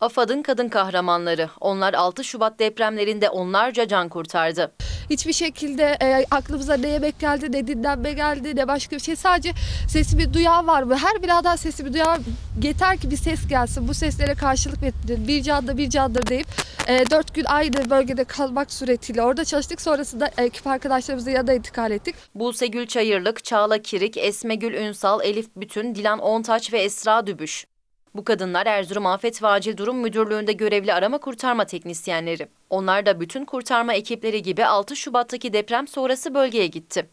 AFAD'ın kadın kahramanları. Onlar 6 Şubat depremlerinde onlarca can kurtardı. Hiçbir şekilde e, aklımıza ne yemek geldi, ne dinlenme geldi, ne başka bir şey. Sadece sesimi duyan var mı? Her binadan sesimi duyan yeter ki bir ses gelsin. Bu seslere karşılık verin. Bir candır bir candır deyip e, dört gün aynı bölgede kalmak suretiyle orada çalıştık. Sonrasında ekip arkadaşlarımızla yanına intikal ettik. Buse Gül Çayırlık, Çağla Kirik, Esme Gül Ünsal, Elif Bütün, Dilan Ontaç ve Esra Dübüş. Bu kadınlar Erzurum Afet ve Acil Durum Müdürlüğü'nde görevli arama kurtarma teknisyenleri. Onlar da bütün kurtarma ekipleri gibi 6 Şubat'taki deprem sonrası bölgeye gitti.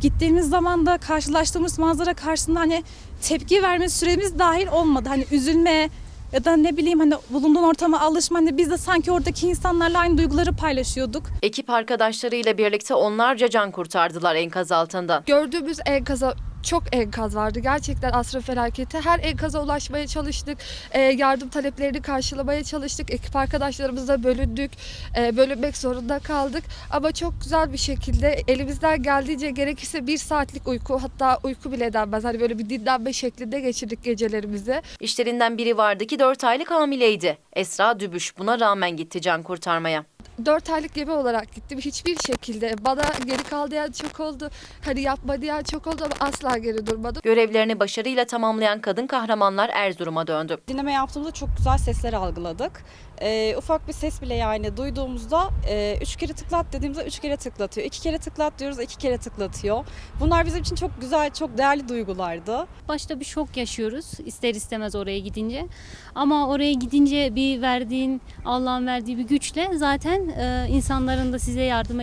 gittiğimiz zaman da karşılaştığımız manzara karşısında hani tepki verme süremiz dahil olmadı. Hani üzülme ya da ne bileyim hani bulunduğun ortama alışma hani biz de sanki oradaki insanlarla aynı duyguları paylaşıyorduk. Ekip arkadaşlarıyla birlikte onlarca can kurtardılar enkaz altından. Gördüğümüz enkaza çok enkaz vardı. Gerçekten asrın felaketi. Her enkaza ulaşmaya çalıştık. E, yardım taleplerini karşılamaya çalıştık. Ekip arkadaşlarımızla bölündük. E, bölünmek zorunda kaldık. Ama çok güzel bir şekilde elimizden geldiğince gerekirse bir saatlik uyku hatta uyku bile denmez. Hani böyle bir dinlenme şeklinde geçirdik gecelerimizi. İşlerinden biri vardı ki 4 aylık hamileydi. Esra Dübüş buna rağmen gitti can kurtarmaya. 4 aylık gebe olarak gittim. Hiçbir şekilde bana geri kal diyen çok oldu. Hani yapma diyen çok oldu ama asla geri durmadım. Görevlerini başarıyla tamamlayan kadın kahramanlar Erzurum'a döndü. Dinleme yaptığımızda çok güzel sesler algıladık. Ee, ufak bir ses bile yani duyduğumuzda e, üç kere tıklat dediğimizde üç kere tıklatıyor. İki kere tıklat diyoruz iki kere tıklatıyor. Bunlar bizim için çok güzel, çok değerli duygulardı. Başta bir şok yaşıyoruz ister istemez oraya gidince. Ama oraya gidince bir verdiğin, Allah'ın verdiği bir güçle zaten e, insanların da size yardıma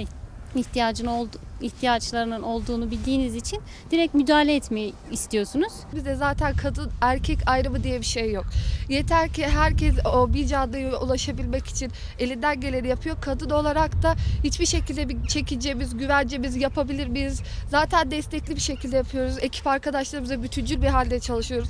ihtiyacın oldu, ihtiyaçlarının olduğunu bildiğiniz için direkt müdahale etmeyi istiyorsunuz. Bizde zaten kadın erkek ayrımı diye bir şey yok. Yeter ki herkes o bir caddeye ulaşabilmek için elinden geleni yapıyor. Kadın olarak da hiçbir şekilde bir çekincemiz, güvencemiz yapabilir miyiz? Zaten destekli bir şekilde yapıyoruz. Ekip arkadaşlarımızla bütüncül bir halde çalışıyoruz.